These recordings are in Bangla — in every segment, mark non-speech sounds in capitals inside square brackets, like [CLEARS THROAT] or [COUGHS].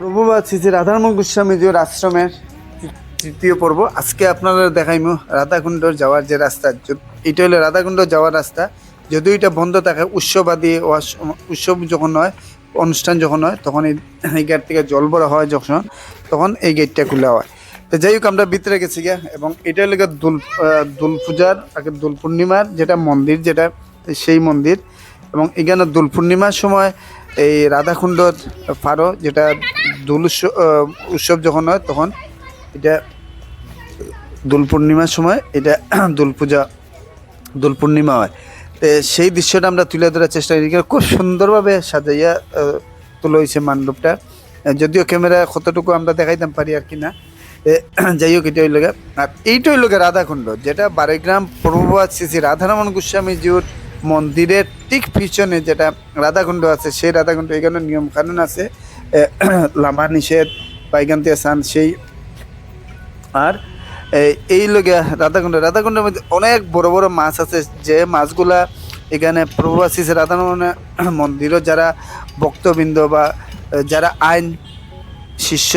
প্রভুবাদ শ্রী রাধারমন গোস্বামীজির আশ্রমের তৃতীয় পর্ব। আজকে আপনারা দেখাইমু রাধাকুণ্ড যাওয়ার যে রাস্তা। এটা হলো রাধাকুণ্ড যাওয়ার রাস্তা। যদিও এটা বন্ধ থাকে উৎসব আদি উৎসব যখন হয়, অনুষ্ঠান যখন হয়, তখন এই গেট থেকে জল ভরা হয় যখন, তখন এই গেটটা খোলা হয়। তো যাই হোক, আমরা ভিতরে গেছি গিয়া, এবং এটা হলো দোল দোল পূজার আগে দোল পূর্ণিমার যেটা মন্দির, যেটা সেই মন্দির। এবং এখানে দোল পূর্ণিমার সময় এই রাধাকুণ্ডর ফারো যেটা দোল উৎসব যখন হয় তখন এটা দোল পূর্ণিমার সময় এটা [CLEARS THROAT] দোল পূজা, দোল পূর্ণিমা হয়। তো সেই দৃশ্যটা আমরা তুলে ধরার চেষ্টা করি। খুব সুন্দরভাবে সাজাইয়া তোলা হয়েছে মণ্ডপটা। যদিও ক্যামেরা কতটুকু আমরা দেখাইতাম পারি আর কি না। [CLEARS THROAT] যাই হোক এটা হইল। আর এইটা হইল রাধাকুণ্ড, যেটা বারেগ্রাম প্রভুবাদ শ্রী শ্রী রাধারমন গোস্বামীজির মন্দিরের ঠিক পিছনে যেটা রাধাকুণ্ড আছে, সেই রাধাকুণ্ড, এখানে নিয়ম কানুন আছে। এ, [CLEARS THROAT] লামা নিষেধ থেকে স্নান সেই। আর এই- লগে রাধাকুণ্ড রাধাকুণ্ডের মধ্যে অনেক বড় বড় মাছ আছে যে মাছগুলা এখানে প্রবাসী রাধারমন [CLEARS THROAT] মন্দিরও যারা ভক্তবৃন্দ বা যারা আইন শিষ্য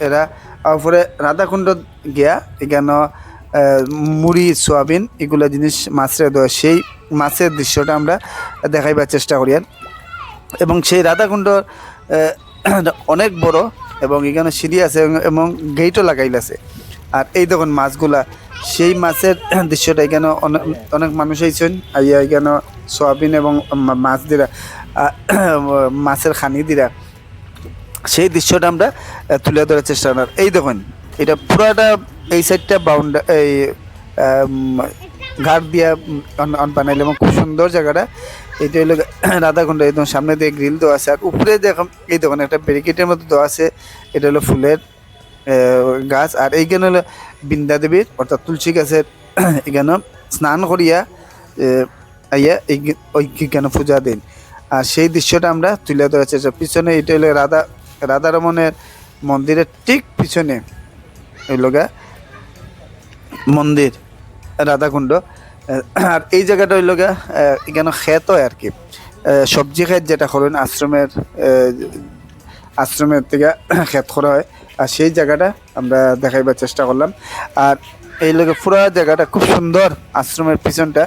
এরা তারপরে রাধাকুণ্ড গিয়া এখানে মুড়ি সোয়াবিন এগুলো জিনিস মাছের দেওয়া সেই মাছের দৃশ্যটা আমরা দেখাইবার চেষ্টা করি। আর এবং সেই রাধাকুণ্ড [CLEARS THROAT] অনেক বড় এবং এখানে সিঁড়ি আছে এবং- গেটও লাগাইল আছে। আর এই দেখুন মাছগুলা, সেই মাছের [CLEARS THROAT] দৃশ্যটা এখানে অনেক অনেক মানুষ আইছেন, আইয়া এখানে সোয়াবিন এবং মাছ দিরা [CLEARS THROAT] মাছের খানি দিরা। সেই দৃশ্যটা আমরা তুলে ধরার চেষ্টা করার এই দেখুন, এটা পুরাটা এই সাইডটা বাউন্ডারি এই ঘাট দিয়া অন বানাইলে এবং খুব সুন্দর জায়গাটা। এটা হলো [COUGHS] রাধাকুণ্ড, একদম সামনে দিয়ে গ্রিল দেওয়া আছে। আর উপরে দেখুন, এই দেখুন, একটা ব্যারিকেটের মতো দেওয়া আছে। এটা হলো ফুলের গাছ। আর এইখানে হলো বৃন্দা দেবীর, অর্থাৎ তুলসী গাছের [COUGHS] এখানে স্নান করিয়া আইয়া এই- ওইখানে পূজা দিন। আর সেই দৃশ্যটা আমরা তুলে ধরার চেষ্টা পিছনে এটা হলো রাধা, রাধারমণের মন্দিরের ঠিক পিছনে হইল গা মন্দির। রাধাকুণ্ড। আর এই জায়গাটা হইল গা এখানে ক্ষেত হয় আর কি। সবজি খেত যেটা করেন আশ্রমের আশ্রমের থেকে ক্ষেত করা হয়। আর সেই জায়গাটা আমরা দেখাইবার চেষ্টা করলাম। আর এই লোকে পুরো জায়গাটা খুব সুন্দর আশ্রমের পিছনটা।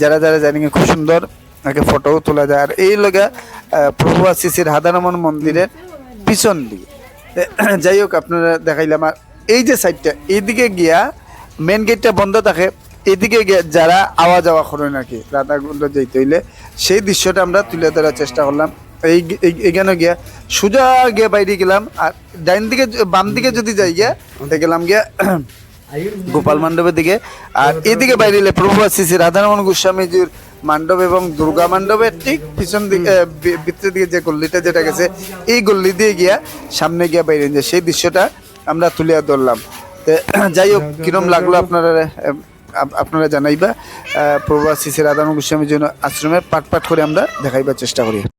যারা যারা জানি খুব সুন্দর, আগে ফটোও তোলা যায়। আর এই লোকে প্রভু আশিসির হাদারমন মন্দিরের পিছন দিকে। যাই হোক, আপনারা দেখাইলাম। আর এই যে সাইডটা এইদিকে গিয়া মেন গেটটা বন্ধ থাকে। এদিকে যারা আওয়া যাওয়া করে নাকি রাধাকুণ্ড যেতে হইলে, সেই দৃশ্যটা আমরা তুলে ধরার চেষ্টা করলাম। এই এখানে গিয়া সোজা গিয়ে বাইরে গেলাম, আর ডাইন দিকে বাম দিকে যদি যাই গিয়া গেলাম গিয়া [COUGHS] গোপাল মণ্ডপের দিকে। আর এদিকে বাইরে এলে প্রভু শ্রী রাধারমন গোস্বামীজির মণ্ডপ এবং দুর্গা মণ্ডপের ঠিক পিছন দিকে ভিতরের দিকে যে গল্লিটা যেটা গেছে, এই গল্লি দিয়ে গিয়া সামনে গিয়া বাইরে যে সেই দৃশ্যটা আমরা তুলিয়া ধরলাম। [COUGHS] যাই হোক, কিরম লাগল আপনারা আপনারা জানাইবা প্রবাসী সেরাদান গোস্বামীর জন্য আশ্রমে পাট পাট করে আমরা দেখাইবার চেষ্টা করি।